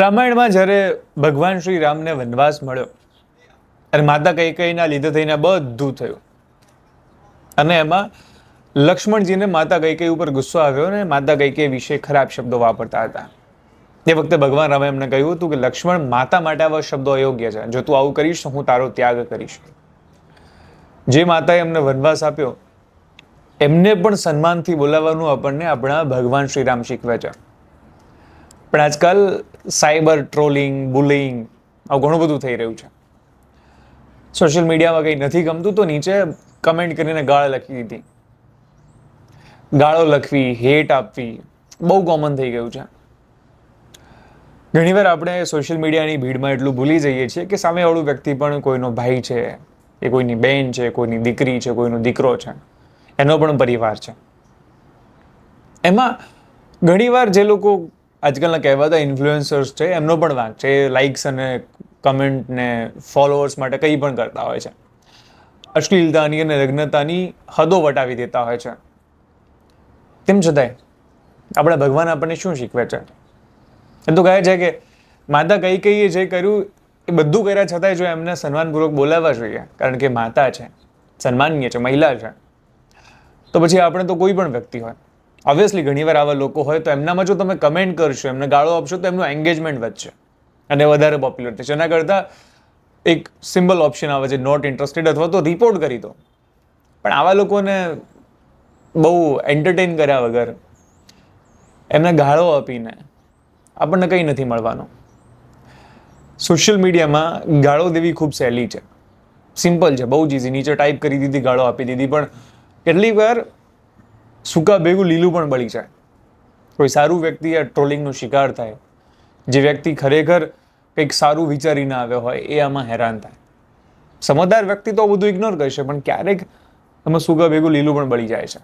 રામાયણમાં જ્યારે ભગવાન શ્રી રામને વનવાસ મળ્યો, અને માતા કૈકેયીના લીધે થઈને બધું થયું, અને એમાં લક્ષ્મણજીને માતા કૈકેયી ઉપર ગુસ્સો આવ્યો ને માતા કૈકેયી વિશે ખરાબ શબ્દો વાપરતા હતા. એ વખતે ભગવાન રામે એમને કહ્યું હતું કે લક્ષ્મણ માતા માટે આવા શબ્દો અયોગ્ય છે. જો તું આવું કરીશ તો હું તારો ત્યાગ કરીશ. જે માતાએ એમને વનવાસ આપ્યો, એમને પણ સન્માનથી બોલાવવાનું આપણને આપણા ભગવાન શ્રીરામ શીખવે છે. પણ આજકાલ સાયબર ટ્રોલિંગ, બુલિંગ આવું ઘણું બધું થઈ રહ્યું છે. સોશિયલ મીડિયામાં કંઈ નથી ગમતું તો નીચે કમેન્ટ કરીને ગાળ લખી દીધી. ગાળો લખવી હેટ આપવી, બહુ કોમન થઈ ગયું છે. ઘણીવાર આપણે સોશિયલ મીડિયાની ભીડમાં એટલું ભૂલી જઈએ છીએ કે સામેવાળું વ્યક્તિ પણ કોઈનો ભાઈ છે એ કોઈની બહેન છે, કોઈની દીકરી છે, કોઈનો દીકરો છે, એનો પણ પરિવાર છે. એમાં ઘણીવાર જે લોકો આજકાલના કહેવાતા ઇન્ફ્લુએન્સર્સ છે, એમનો પણ વાંક છે, એ લાઇક્સ અને કમેન્ટ ને ફોલોઅર્સ માટે કંઈ પણ કરતા હોય છે. અશ્લીલતાની અને લગ્નતાની હદો વટાવી દેતા હોય છે. તેમ છતાંય, આપણા ભગવાન આપણને શું શીખવે છે? એમ તો કહે છે કે, માતા કઈ કઈ જે કર્યું, એ બધું કર્યા છતાંય જો એમને સન્માનપૂર્વક બોલાવવા જોઈએ, કારણ કે માતા છે, સન્માનીય છે, મહિલા છે. તો પછી આપણે તો કોઈ પણ વ્યક્તિ હોય ઓબ્વિયસલી ઘણીવાર આવા લોકો હોય તો એમનામાં જો તમે કમેન્ટ કરશો, એમને ગાળો આપશો, તો એમનું એન્ગેજમેન્ટ વધશે. અને વધારે પોપ્યુલર થશે. એના કરતાં એક સિમ્પલ ઓપ્શન આવે છે નોટ ઇન્ટરેસ્ટેડ અથવા તો રિપોર્ટ કરી દો. પણ આવા લોકોને બહુ એન્ટરટેન કર્યા વગર એમને ગાળો આપીને આપણને કંઈ નથી મળવાનું. સોશિયલ મીડિયામાં ગાળો દેવી ખૂબ સહેલી છે. સિમ્પલ છે, બહુ જ ઇઝી નીચે ટાઈપ કરી દીધી, ગાળો આપી દીધી, પણ કેટલીક વાર સૂકા ભેગું લીલું પણ બળી જાય. કોઈ સારું વ્યક્તિ આ ટ્રોલિંગનો શિકાર થાય, જે વ્યક્તિ ખરેખર કંઈક સારું વિચારીને આવ્યો હોય, એ આમાં હેરાન થાય. સમજદાર વ્યક્તિ તો બધું ઇગ્નોર કરશે, પણ ક્યારેક એમાં સૂકા ભેગું લીલું પણ બળી જાય છે.